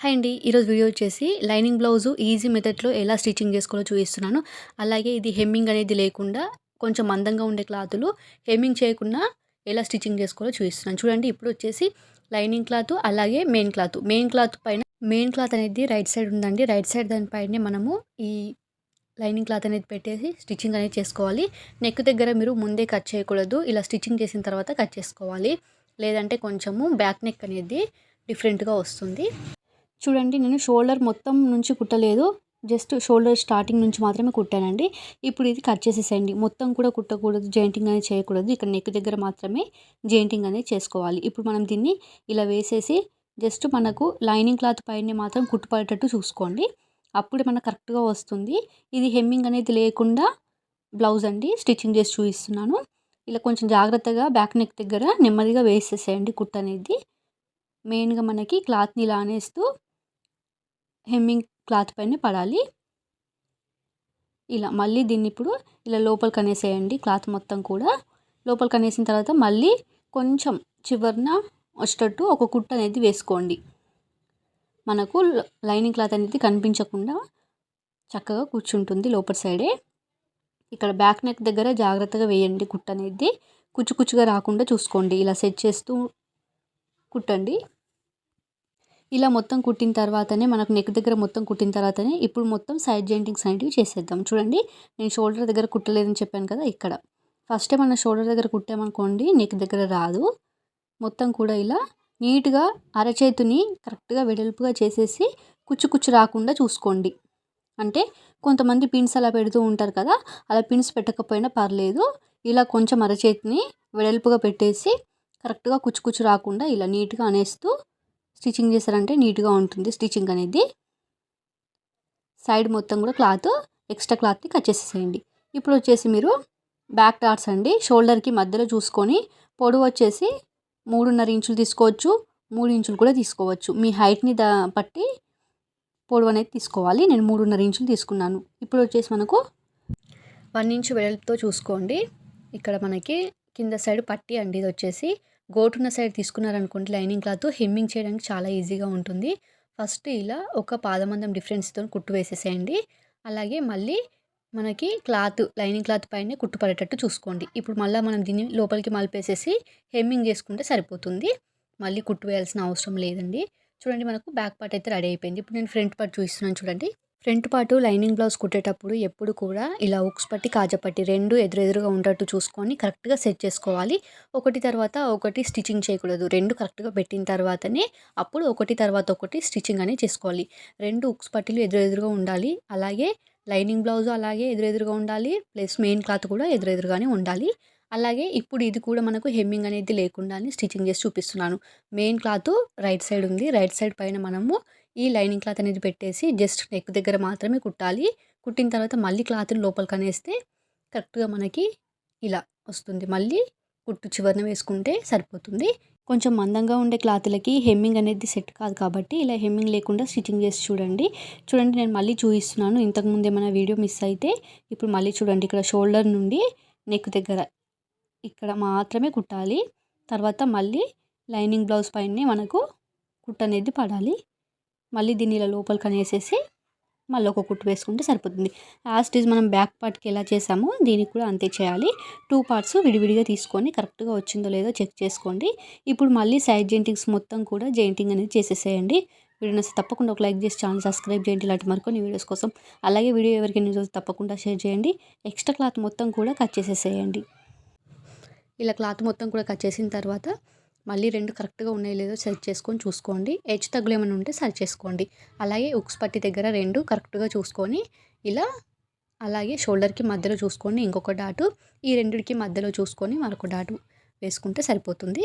Hi అండి. ఈరోజు video వచ్చేసి లైనింగ్ బ్లౌజు ఈజీ మెథడ్లో ఎలా స్టిచ్చింగ్ చేసుకోవాలో చూపిస్తున్నాను. అలాగే ఇది హెమ్మింగ్ అనేది లేకుండా కొంచెం మందంగా ఉండే క్లాతులు హెమ్మింగ్ చేయకుండా ఎలా స్టిచ్చింగ్ చేసుకోవాలో చూపిస్తున్నాను. చూడండి ఇప్పుడు వచ్చేసి లైనింగ్ క్లాత్ అలాగే మెయిన్ క్లాత్. మెయిన్ క్లాత్ పైన మెయిన్ క్లాత్ అనేది రైట్ సైడ్ ఉందండి. రైట్ సైడ్ దానిపైనే మనము ఈ లైనింగ్ క్లాత్ అనేది పెట్టేసి స్టిచ్చింగ్ అనేది చేసుకోవాలి. నెక్ దగ్గర మీరు ముందే కట్ చేయకూడదు. ఇలా స్టిచ్చింగ్ చేసిన తర్వాత కట్ చేసుకోవాలి. లేదంటే కొంచెము బ్యాక్ నెక్ అనేది డిఫరెంట్గా వస్తుంది. చూడండి నేను షోల్డర్ మొత్తం నుంచి కుట్టలేదు. జస్ట్ షోల్డర్ స్టార్టింగ్ నుంచి మాత్రమే కుట్టానండి. ఇప్పుడు ఇది కట్ చేసేసేయండి. మొత్తం కూడా కుట్టకూడదు జాయింటింగ్ అనేది చేయకూడదు. ఇక్కడ నెక్ దగ్గర మాత్రమే జాయింటింగ్ అనేది చేసుకోవాలి. ఇప్పుడు మనం దీన్ని ఇలా వేసేసి జస్ట్ మనకు లైనింగ్ క్లాత్ పైన మాత్రం కుట్టుపడేటట్టు చూసుకోండి. అప్పుడే మనకు కరెక్ట్గా వస్తుంది. ఇది హెమ్మింగ్ అనేది లేకుండా బ్లౌజ్ అండి. స్టిచ్చింగ్ చేసి చూపిస్తున్నాను. ఇలా కొంచెం జాగ్రత్తగా బ్యాక్ నెక్ దగ్గర నెమ్మదిగా వేసేసేయండి కుట్ అనేది. మెయిన్గా మనకి క్లాత్ని ఇలా అనేస్తూ హెమ్మింగ్ క్లాత్ పైన పడాలి. ఇలా మళ్ళీ దీన్ని ఇప్పుడు ఇలా లోపలికి అనేసేయండి క్లాత్ మొత్తం కూడా. లోపలికి అనేసిన తర్వాత మళ్ళీ కొంచెం చివరిన వచ్చేటట్టు ఒక కుట్ట అనేది వేసుకోండి. మనకు లైనింగ్ క్లాత్ అనేది కనిపించకుండా చక్కగా కూర్చుంటుంది లోపల సైడే ఇక్కడ బ్యాక్ నెక్ దగ్గర జాగ్రత్తగా వేయండి కుట్ట అనేది. కుచ్చు కుచ్చుగా రాకుండా చూసుకోండి. ఇలా సెట్ చేస్తూ కుట్టండి. ఇలా మొత్తం కుట్టిన తర్వాతనే మనకు నెక్ దగ్గర మొత్తం కుట్టిన తర్వాతనే ఇప్పుడు మొత్తం సైడ్ జాయింటింగ్స్ అనేటివి చేసేద్దాం. చూడండి నేను షోల్డర్ దగ్గర కుట్టలేదని చెప్పాను కదా ఇక్కడ. ఫస్ట్ మన షోల్డర్ దగ్గర కుట్టామనుకోండి నెక్ దగ్గర రాదు. మొత్తం కూడా ఇలా నీట్గా అరచేతిని కరెక్ట్గా వెడల్పుగా చేసేసి కుచ్చు కుచ్చు రాకుండా చూసుకోండి. అంటే కొంతమంది పిన్స్ అలా పెడుతూ ఉంటారు కదా అలా పిన్స్ పెట్టకపోయినా పర్లేదు. ఇలా కొంచెం అరచేతిని వెడల్పుగా పెట్టేసి కరెక్ట్గా కుచ్చు కుచ్చు రాకుండా ఇలా నీట్గా అనేస్తూ స్టిచ్చింగ్ చేశారంటే నీట్గా ఉంటుంది స్టిచ్చింగ్ అనేది. సైడ్ మొత్తం కూడా క్లాత్ ఎక్స్ట్రా క్లాత్ని కట్ చేసేసేయండి. ఇప్పుడు వచ్చేసి మీరు బ్యాక్ డాట్స్ అండి. షోల్డర్కి మధ్యలో చూసుకొని పొడవు వచ్చేసి మూడున్నర ఇంచులు తీసుకోవచ్చు మూడు ఇంచులు కూడా తీసుకోవచ్చు. మీ హైట్ని దా బట్టి పొడవు అనేది తీసుకోవాలి. నేను మూడున్నర ఇంచులు తీసుకున్నాను. ఇప్పుడు వచ్చేసి మనకు వన్ ఇంచు వెడల్పుతో చూసుకోండి. ఇక్కడ మనకి కింద సైడ్ పట్టి అండి ఇది వచ్చేసి. గోటున్న సైడ్ తీసుకున్నారనుకోండి లైనింగ్ క్లాత్ హెమ్మింగ్ చేయడానికి చాలా ఈజీగా ఉంటుంది. ఫస్ట్ ఇలా ఒక పాదమందం డిఫరెన్స్తో కుట్టు వేసేసేయండి. అలాగే మళ్ళీ మనకి క్లాత్ లైనింగ్ క్లాత్ పైన కుట్టు పడేటట్టు చూసుకోండి. ఇప్పుడు మళ్ళీ మనం దీన్ని లోపలికి మలిపేసేసి హెమ్మింగ్ చేసుకుంటే సరిపోతుంది. మళ్ళీ కుట్టు వేయాల్సిన అవసరం లేదండి. చూడండి మనకు బ్యాక్ పార్ట్ అయితే రెడీ అయిపోయింది. ఇప్పుడు నేను ఫ్రంట్ పార్ట్ చూపిస్తున్నాను చూడండి. ఫ్రంట్ పాటు లైనింగ్ బ్లౌజ్ కుట్టేటప్పుడు ఎప్పుడు కూడా ఇలా ఉక్స్ పట్టి కాజపట్టి రెండు ఎదురెదురుగా ఉండేట్టు చూసుకొని కరెక్ట్గా సెట్ చేసుకోవాలి. ఒకటి తర్వాత ఒకటి స్టిచ్చింగ్ చేయకూడదు. రెండు కరెక్ట్గా పెట్టిన తర్వాతనే అప్పుడు ఒకటి తర్వాత ఒకటి స్టిచ్చింగ్ అనేది చేసుకోవాలి. రెండు ఉక్స్ పట్టీలు ఎదురెదురుగా ఉండాలి. అలాగే లైనింగ్ బ్లౌజ్ అలాగే ఎదురెదురుగా ఉండాలి. ప్లస్ మెయిన్ క్లాత్ కూడా ఎదురెదురుగానే ఉండాలి. అలాగే ఇప్పుడు ఇది కూడా మనకు హెమ్మింగ్ అనేది లేకుండా స్టిచ్చింగ్ చేసి చూపిస్తున్నాను. మెయిన్ క్లాత్ రైట్ సైడ్ ఉంది. రైట్ సైడ్ పైన మనము ఈ లైనింగ్ క్లాత్ అనేది పెట్టేసి జస్ట్ నెక్ దగ్గర మాత్రమే కుట్టాలి. కుట్టిన తర్వాత మళ్ళీ క్లాత్ని లోపలికి అనేస్తే కరెక్ట్గా మనకి ఇలా వస్తుంది. మళ్ళీ కుట్టు చివరిన వేసుకుంటే సరిపోతుంది. కొంచెం మందంగా ఉండే క్లాత్లకి హెమ్మింగ్ అనేది సెట్ కాదు కాబట్టి ఇలా హెమ్మింగ్ లేకుండా స్టిచ్చింగ్ చేసి చూడండి. చూడండి నేను మళ్ళీ చూపిస్తున్నాను. ఇంతకుముందు ఏమైనా వీడియో మిస్ అయితే ఇప్పుడు మళ్ళీ చూడండి. ఇక్కడ షోల్డర్ నుండి నెక్ దగ్గర ఇక్కడ మాత్రమే కుట్టాలి. తర్వాత మళ్ళీ లైనింగ్ బ్లౌజ్ పైనే మనకు కుట్ట అనేది పడాలి. మళ్ళీ దీన్ని ఇలా లోపలికి అనేసేసి మళ్ళీ ఒక కుట్టు వేసుకుంటే సరిపోతుంది. లాస్ట్ ఈజ్ మనం బ్యాక్ పార్ట్కి ఎలా చేసామో దీనికి కూడా అంతే చేయాలి. టూ పార్ట్స్ విడివిడిగా తీసుకొని కరెక్ట్గా వచ్చిందో లేదో చెక్ చేసుకోండి. ఇప్పుడు మళ్ళీ సైడ్ జెయింటింగ్స్ మొత్తం కూడా జెయింటింగ్ అనేది చేసేసేయండి. వీడియో తప్పకుండా ఒక లైక్ చేసి ఛానల్ సబ్స్క్రైబ్ చేయండి. ఇలాంటి మరికొన్ని వీడియోస్ కోసం అలాగే వీడియో ఎవరికి న్యూస్ తప్పకుండా షేర్ చేయండి. ఎక్స్ట్రా క్లాత్ మొత్తం కూడా కట్ చేసేసేయండి. ఇలా క్లాత్ మొత్తం కూడా కట్ చేసిన తర్వాత మళ్ళీ రెండు కరెక్ట్గా ఉన్నాయో లేదో సెట్ చేసుకొని చూసుకోండి. హెచ్ తగ్గులు ఏమైనా ఉంటే సరి చేసుకోండి. అలాగే ఉక్స్ పట్టి దగ్గర రెండు కరెక్ట్గా చూసుకొని ఇలా అలాగే షోల్డర్కి మధ్యలో చూసుకొని ఇంకొక డాటు ఈ రెండిటికి మధ్యలో చూసుకొని మరొక డాటు వేసుకుంటే సరిపోతుంది.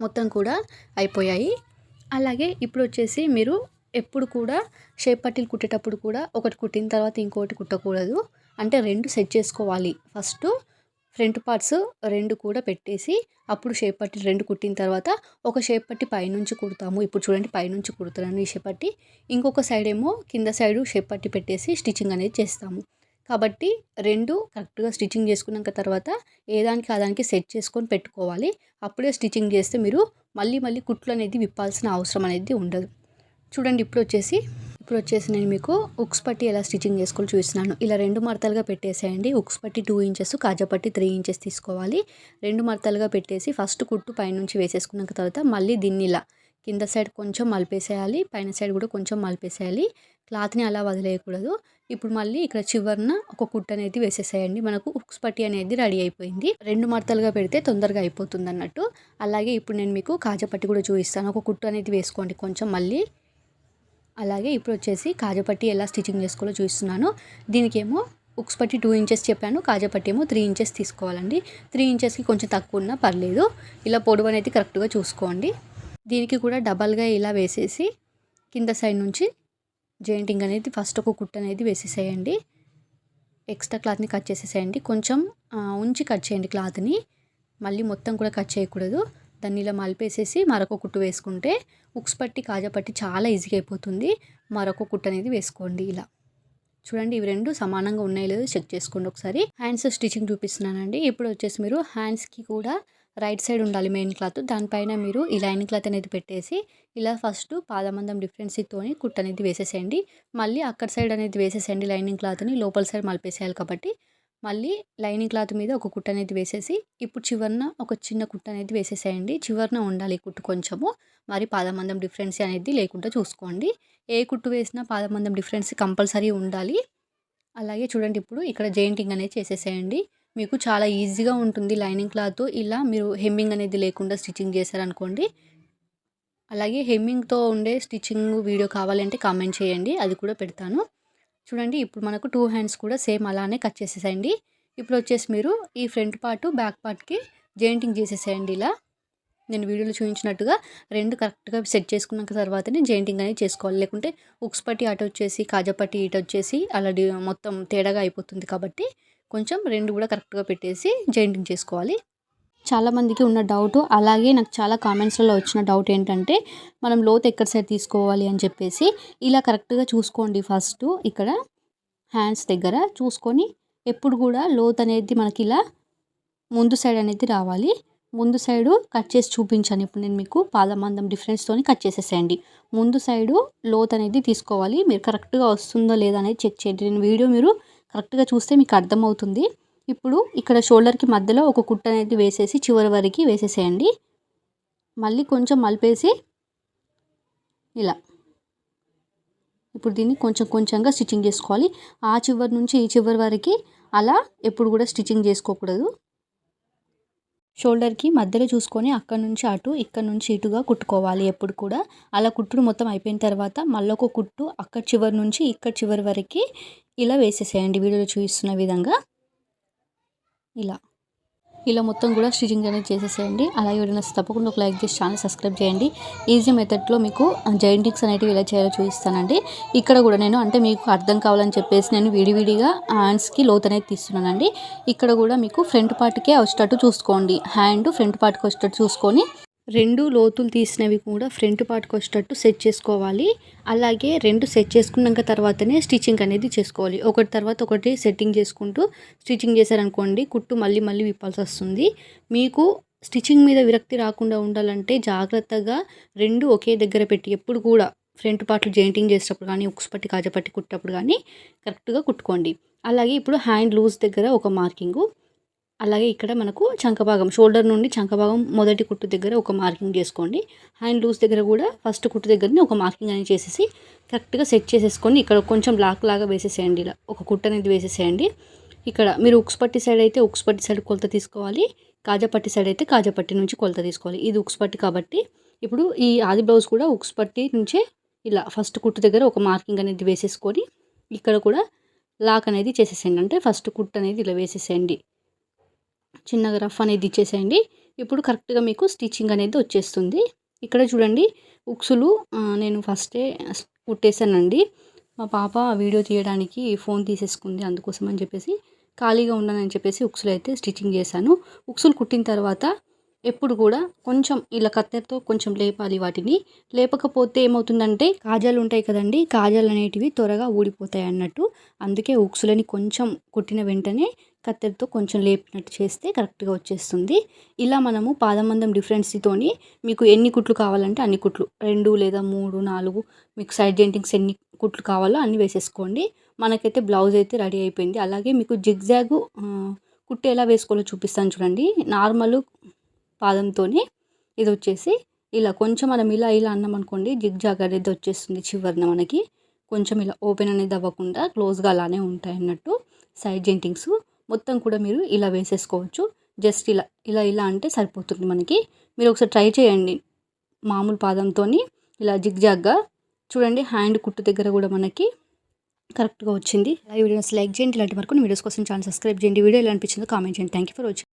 మొత్తం కూడా అయిపోయాయి. అలాగే ఇప్పుడు వచ్చేసి మీరు ఎప్పుడు కూడా షేప్ పట్టీలు కుట్టేటప్పుడు కూడా ఒకటి కుట్టిన తర్వాత ఇంకోటి కుట్టకూడదు. అంటే రెండు సెట్ చేసుకోవాలి. ఫస్ట్ ఫ్రంట్ పార్ట్స్ రెండు కూడా పెట్టేసి అప్పుడు షేప్ పట్టి రెండు కుట్టిన తర్వాత ఒక షేప్ పట్టి పైనుంచి కుడతాము. ఇప్పుడు చూడండి పైనుంచి కుడుతున్నాను ఈ షేప్ పట్టి. ఇంకొక సైడ్ ఏమో కింద సైడు షేప్ పట్టి పెట్టేసి స్టిచ్చింగ్ అనేది చేస్తాము. కాబట్టి రెండు కరెక్ట్గా స్టిచ్చింగ్ చేసుకున్నాక తర్వాత ఏదానికి దానికి సెట్ చేసుకొని పెట్టుకోవాలి. అప్పుడే స్టిచ్చింగ్ చేస్తే మీరు మళ్ళీ మళ్ళీ కుట్లు అనేది విప్పాల్సిన అవసరం అనేది ఉండదు. చూడండి ఇప్పుడు వచ్చేసి ఇప్పుడు వచ్చేసి నేను మీకు ఉక్స్ పట్టి ఎలా స్టిచ్చింగ్ చేసుకోవాలి చూపిస్తున్నాను. ఇలా రెండు మడతలుగా పెట్టేసేయండి. ఉక్స్ పట్టి టూ ఇంచెస్ కాజా పట్టి త్రీ ఇంచెస్ తీసుకోవాలి. రెండు మడతలుగా పెట్టేసి ఫస్ట్ కుట్టు పైనుంచి వేసేసుకున్న తర్వాత మళ్ళీ దీన్ని ఇలా కింద సైడ్ కొంచెం మలిపేసేయాలి. పైన సైడ్ కూడా కొంచెం మలిపేసేయాలి. క్లాత్ని అలా వదిలేయకూడదు. ఇప్పుడు మళ్ళీ ఇక్కడ చివరన ఒక కుట్ అనేది వేసేసేయండి. మనకు ఉక్స్ పట్టి అనేది రెడీ అయిపోయింది. రెండు మడతలుగా పెడితే తొందరగా అయిపోతుంది అన్నట్టు అలాగే ఇప్పుడు నేను మీకు కాజపట్టి కూడా చూపిస్తాను. ఒక కుట్టు అనేది వేసుకోండి. కొంచెం మళ్ళీ అలాగే ఇప్పుడు వచ్చేసి కాజపట్టి ఎలా స్టిచ్చింగ్ చేసుకోవాలో చూస్తున్నాను. దీనికేమో ఉక్స్ పట్టి టూ ఇంచెస్ చెప్పాను. కాజపట్టి ఏమో త్రీ ఇంచెస్ తీసుకోవాలండి. త్రీ ఇంచెస్కి కొంచెం తక్కువ ఉన్నా పర్లేదు. ఇలా పొడవు అనేది కరెక్ట్గా చూసుకోండి. దీనికి కూడా డబల్గా ఇలా వేసేసి కింద సైడ్ నుంచి జాయింటింగ్ అనేది ఫస్ట్ ఒక కుట్ట అనేది వేసేసేయండి. ఎక్స్ట్రా క్లాత్ని కట్ చేసేసేయండి. కొంచెం ఉంచి కట్ చేయండి క్లాత్ని. మళ్ళీ మొత్తం కూడా కట్ చేయకూడదు. దాన్ని ఇలా మలిపేసేసి మరొక కుట్టు వేసుకుంటే ఉక్స్ పట్టి కాజా పట్టి చాలా ఈజీగా అయిపోతుంది. మరొక కుట్టు అనేది వేసుకోండి ఇలా. చూడండి ఇవి రెండు సమానంగా ఉన్నాయో. లేదో చెక్ చేసుకోండి ఒకసారి. హ్యాండ్స్ స్టిచ్చింగ్ చూపిస్తున్నానండి. ఇప్పుడు వచ్చేసి మీరు హ్యాండ్స్కి కూడా రైట్ సైడ్ ఉండాలి మెయిన్ క్లాత్ దానిపైన మీరు ఈ లైన్ క్లాత్ అనేది పెట్టేసి ఇలా ఫస్ట్ పాదమందం డిఫరెన్స్తో కుట్ అనేది వేసేసేయండి. మళ్ళీ అక్కడ సైడ్ అనేది వేసేసేయండి లైనింగ్ క్లాత్ని లోపల సైడ్ మలిపేసేయాలి కాబట్టి మళ్ళీ లైనింగ్ క్లాత్ మీద ఒక కుట్ట అనేది వేసేసి ఇప్పుడు చివరిన ఒక చిన్న కుట్ట అనేది వేసేసేయండి. చివరిన ఉండాలి కుట్టు కొంచెము. మరి పాదమందం డిఫరెన్స్ అనేది లేకుండా చూసుకోండి. ఏ కుట్టు వేసినా పాదమందం డిఫరెన్స్ కంపల్సరీ ఉండాలి. అలాగే చూడండి ఇప్పుడు ఇక్కడ జెయింటింగ్ అనేది చేసేసేయండి. మీకు చాలా ఈజీగా ఉంటుంది లైనింగ్ క్లాత్. ఇలా మీరు హెమ్మింగ్ అనేది లేకుండా స్టిచ్చింగ్ చేశారనుకోండి అలాగే హెమ్మింగ్తో ఉండే స్టిచ్చింగ్ వీడియో కావాలంటే కామెంట్ చేయండి. అది కూడా పెడతాను. చూడండి ఇప్పుడు మనకు టూ హ్యాండ్స్ కూడా సేమ్ అలానే కట్ చేసేసేయండి. ఇప్పుడు వచ్చేసి మీరు ఈ ఫ్రంట్ పార్ట్ బ్యాక్ పార్ట్కి జాయింటింగ్ చేసేసేయండి ఇలా. నేను వీడియోలో చూపించినట్టుగా రెండు కరెక్ట్గా సెట్ చేసుకున్నాక తర్వాతనే జాయింటింగ్ అనేది చేసుకోవాలి. లేకుంటే ఉక్స్ పట్టి అటు వచ్చేసి కాజపట్టి ఇటు వచ్చేసి అలా మొత్తం తేడాగా అయిపోతుంది కాబట్టి కొంచెం రెండు కూడా కరెక్ట్గా పెట్టేసి జాయింటింగ్ చేసుకోవాలి. చాలామందికి ఉన్న డౌట్. అలాగే నాకు చాలా కామెంట్స్లలో వచ్చిన డౌట్ ఏంటంటే మనం లోత్ ఎక్కడ సైడ్ తీసుకోవాలి అని చెప్పేసి ఇలా కరెక్ట్గా చూసుకోండి ఫస్ట్ ఇక్కడ హ్యాండ్స్ దగ్గర. చూసుకొని ఎప్పుడు కూడా లోత్ అనేది మనకి ఇలా ముందు సైడ్ అనేది రావాలి. ముందు సైడు కట్ చేసి చూపించాను. ఇప్పుడు నేను మీకు పాదమందం డిఫరెన్స్తో కట్ చేసేసేయండి. ముందు సైడు లోత్ అనేది తీసుకోవాలి. మీరు కరెక్ట్గా వస్తుందో లేదా అనేది చెక్ చేయండి. నేను వీడియో మీరు కరెక్ట్గా చూస్తే మీకు అర్థమవుతుంది. ఇప్పుడు ఇక్కడ షోల్డర్కి మధ్యలో ఒక కుట్ట అనేది వేసేసి చివరి వరకు వేసేసేయండి. మళ్ళీ కొంచెం మలిపేసి ఇలా. ఇప్పుడు దీన్ని కొంచెం కొంచెంగా స్టిచ్చింగ్ చేసుకోవాలి. ఆ చివరి నుంచి ఈ చివరి వరకు అలా ఎప్పుడు కూడా స్టిచ్చింగ్ చేసుకోకూడదు. షోల్డర్కి మధ్యలో చూసుకొని అక్కడ నుంచి అటు ఇక్కడ నుంచి ఇటుగా కుట్టుకోవాలి ఎప్పుడు కూడా. అలా కుట్టుడు మొత్తం అయిపోయిన తర్వాత మళ్ళొక ఒక కుట్టు అక్కడ చివరి నుంచి ఇక్కడ చివరి వరకు ఇలా వేసేసేయండి. వీడియోలో చూపిస్తున్న విధంగా. ఇలా. ఇలా మొత్తం కూడా స్టిచింగ్ అనేది చేసేసేయండి. అలాగే ఎవరైనా తప్పకుండా ఒక లైక్ చేసి ఛానల్ సబ్స్క్రైబ్ చేయండి. ఈజీ మెథడ్లో మీకు జైంటిక్స్ అనేటివి ఎలా చేయాలో చూపిస్తానండి. ఇక్కడ కూడా నేను అంటే మీకు అర్థం కావాలని చెప్పేసి నేను విడివిడిగా హ్యాండ్స్కి లోత్ అనేది తీస్తున్నానండి. ఇక్కడ కూడా మీకు ఫ్రంట్ పార్ట్కే వచ్చేటట్టు చూసుకోండి. హ్యాండ్ ఫ్రంట్ పార్ట్కి వచ్చేటట్టు చూసుకొని రెండు లోతులు తీసినవి కూడా ఫ్రంట్ పార్ట్కి వచ్చేటట్టు సెట్ చేసుకోవాలి. అలాగే రెండు సెట్ చేసుకున్నాక తర్వాతనే స్టిచ్చింగ్ అనేది చేసుకోవాలి. ఒకటి తర్వాత ఒకటి సెట్టింగ్ చేసుకుంటూ స్టిచ్చింగ్ చేశారనుకోండి కుట్టు మళ్ళీ మళ్ళీ విప్పాల్సి వస్తుంది. మీకు స్టిచ్చింగ్ మీద విరక్తి రాకుండా ఉండాలంటే జాగ్రత్తగా రెండు ఒకే దగ్గర పెట్టి ఎప్పుడు కూడా ఫ్రంట్ పార్ట్లు జాయింటింగ్ చేసేటప్పుడు కానీ ఉక్స్ పట్టి కాజపట్టి కుట్టేటప్పుడు కానీ కరెక్ట్గా కుట్టుకోండి. అలాగే ఇప్పుడు హ్యాండ్ లూజ్ దగ్గర ఒక మార్కింగు. అలాగే ఇక్కడ మనకు చంకభాగం షోల్డర్ నుండి చంకభాగం మొదటి కుట్టు దగ్గర ఒక మార్కింగ్ చేసుకోండి. హ్యాండ్ లూజ్ దగ్గర కూడా ఫస్ట్ కుట్టు దగ్గరనే ఒక మార్కింగ్ అనేది చేసేసి కరెక్ట్గా సెట్ చేసేసుకొని ఇక్కడ కొంచెం లాక్ లాగా వేసేసేయండి. ఇలా ఒక కుట్టు అనేది వేసేసేయండి. ఇక్కడ మీరు ఉక్స్ పట్టి సైడ్ అయితే ఉక్స్ పట్టి సైడ్ కొలత తీసుకోవాలి. కాజాపట్టి సైడ్ అయితే కాజాపట్టి నుంచి కొలత తీసుకోవాలి. ఇది ఉక్స్ పట్టి కాబట్టి ఇప్పుడు ఈ ఆది బ్లౌజ్ కూడా ఉక్స్ పట్టి నుంచే ఇలా ఫస్ట్ కుట్టు దగ్గర ఒక మార్కింగ్ అనేది వేసేసుకొని ఇక్కడ కూడా లాక్ అనేది చేసేసేయండి. అంటే ఫస్ట్ కుట్టు అనేది ఇలా వేసేసేయండి. చిన్నగా రఫ్ అనేది ఇచ్చేసేయండి. ఇప్పుడు కరెక్ట్గా మీకు స్టిచ్చింగ్ అనేది వచ్చేస్తుంది. ఇక్కడ చూడండి ఉక్సులు నేను ఫస్టే కుట్టేశానండి మా పాప వీడియో తీయడానికి ఫోన్ తీసేసుకుంది అందుకోసం అని చెప్పేసి ఖాళీగా ఉన్నానని చెప్పేసి ఉక్సులు అయితే స్టిచ్చింగ్ చేశాను. ఉక్సులు కుట్టిన తర్వాత ఎప్పుడు కూడా కొంచెం ఇలా కత్తెరతో కొంచెం లేపాలి వాటిని. లేపకపోతే ఏమవుతుందంటే కాజాలు ఉంటాయి కదండి కాజాలు అనేటివి త్వరగా ఊడిపోతాయి అన్నట్టు. అందుకే ఉక్సులని కొంచెం కుట్టిన వెంటనే కత్తెరతో కొంచెం లేపినట్టు చేస్తే కరెక్ట్గా వచ్చేస్తుంది. ఇలా మనము పాదమందం డిఫరెన్స్తోని మీకు ఎన్ని కుట్లు కావాలంటే అన్ని కుట్లు రెండు లేదా మూడు నాలుగు మీకు సైడ్ జెంటింగ్స్ ఎన్ని కుట్లు కావాలో అన్ని వేసేసుకోండి. మనకైతే బ్లౌజ్ అయితే రెడీ అయిపోయింది. అలాగే మీకు జిగ్జాగ్ కుట్టు ఎలా వేసుకోవాలో చూపిస్తాను చూడండి. నార్మల్ పాదంతోనే ఇది వచ్చేసి ఇలా కొంచెం మనం ఇలా ఇలా అన్నాం అనుకోండి జిగ్జాగ్ అనేది వచ్చేస్తుంది చివరిన మనకి. కొంచెం ఇలా ఓపెన్ అనేది అవ్వకుండా క్లోజ్గా అలానే ఉంటాయి అన్నట్టు సైడ్ జెంటింగ్స్ మొత్తం కూడా మీరు ఇలా వేసేసుకోవచ్చు. జస్ట్ ఇలా ఇలా ఇలా అంటే సరిపోతుంది మనకి. మీరు ఒకసారి ట్రై చేయండి మామూలు పాదంతో ఇలా జిగ్జాగ్గా. చూడండి హ్యాండ్ కుట్టు దగ్గర కూడా మనకి కరెక్ట్గా వచ్చింది. అలాగే వీడియోస్ లైక్ చేయండి. ఇలాంటి వరకు వీడియోస్ కోసం ఛానల్ సబ్స్క్రైబ్ చేయండి. వీడియో ఎలా అనిపించిందో కామెంట్ చేయండి. Thank you for watching